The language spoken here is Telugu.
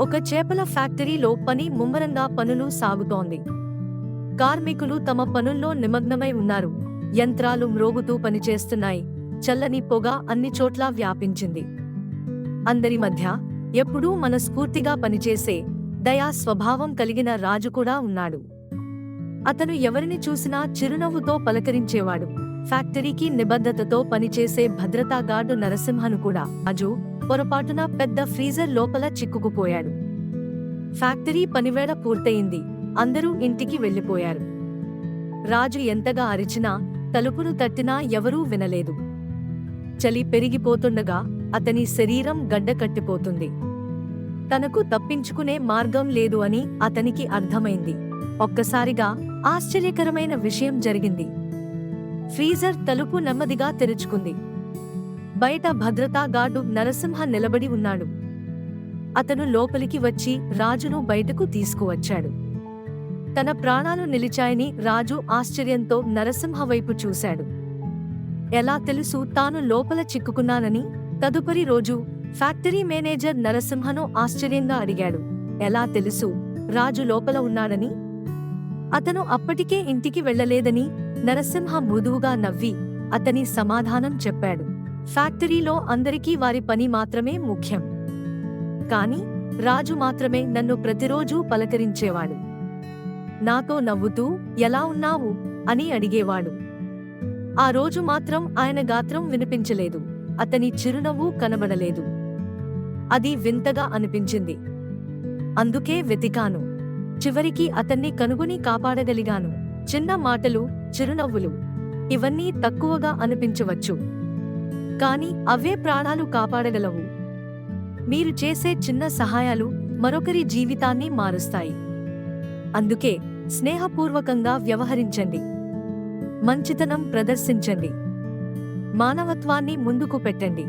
ఒక చేపల ఫ్యాక్టరీలో పని ముమ్మరంగా పనులు సాగుతోంది. కార్మికులు తమ పనుల్లో నిమగ్నమై ఉన్నారు. యంత్రాలు మ్రోగుతూ పనిచేస్తున్నాయి. చల్లని పొగ అన్ని చోట్లా వ్యాపించింది. అందరి మధ్య ఎప్పుడూ మనస్ఫూర్తిగా పనిచేసే దయా స్వభావం కలిగిన రాజు కూడా ఉన్నాడు. అతను ఎవరిని చూసినా చిరునవ్వుతో పలకరించేవాడు. ఫ్యాక్టరీకి నిబద్ధతతో పనిచేసే భద్రతా గార్డు నరసింహను కూడా. అజు పొరపాటున పెద్ద ఫ్రీజర్ లోపల చిక్కుకుపోయాడు. ఫ్యాక్టరీ పనివేళ పూర్తయింది. అందరూ ఇంటికి వెళ్ళిపోయారు రాజు ఎంతగా అరిచినా తలుపును తట్టినా ఎవరూ వినలేదు. చలి పెరిగిపోతుండగా అతని శరీరం గడ్డకట్టిపోతుంది తనకు తప్పించుకునే మార్గం లేదు అని అతనికి అర్థమైంది. ఒక్కసారిగా ఆశ్చర్యకరమైన విషయం జరిగింది. ఫ్రీజర్ తలుపు నెమ్మదిగా తెరుచుకుంది. బయట భద్రతా గార్డు నరసింహ నిలబడి ఉన్నాడు. అతను లోపలికి వచ్చి రాజును బయటకు తీసుకువచ్చాడు. తన ప్రాణాలు నిలిచాయని రాజు ఆశ్చర్యంతో నరసింహ వైపు చూశాడు. ఎలా తెలుసు తాను లోపల చిక్కుకున్నానని? తదుపరి రోజు ఫ్యాక్టరీ మేనేజర్ నరసింహను ఆశ్చర్యంగా అడిగాడు. ఎలా తెలుసు? రాజు లోపల ఉన్నాడని? అతను అప్పటికే ఇంటికి వెళ్ళలేదని నరసింహ మృదువుగా నవ్వి అతని సమాధానం చెప్పాడు. ఫ్యాక్టరీలో అందరికీ వారి పని మాత్రమే ముఖ్యం. కాని రాజు మాత్రమే నన్ను ప్రతిరోజూ పలకరించేవాడు. నాతో నవ్వుతూ ఎలా ఉన్నావు? అని అడిగేవాడు. ఆ రోజు మాత్రం ఆయన గాత్రం వినిపించలేదు. అతని చిరునవ్వు కనబడలేదు. అది వింతగా అనిపించింది. అందుకే వెతికాను. చివరికి అతన్ని కనుగొని కాపాడగలిగాను. చిన్న మాటలు చిరునవ్వులు. ఇవన్నీ తక్కువగా అనిపించవచ్చు. కాని అవే ప్రాణాలు కాపాడగలవు. మీరు చేసే చిన్న సహాయాలు మరొకరి జీవితాన్ని మారుస్తాయి. అందుకే స్నేహపూర్వకంగా వ్యవహరించండి. మంచితనం ప్రదర్శించండి. మానవత్వాన్ని ముందుకు పెట్టండి.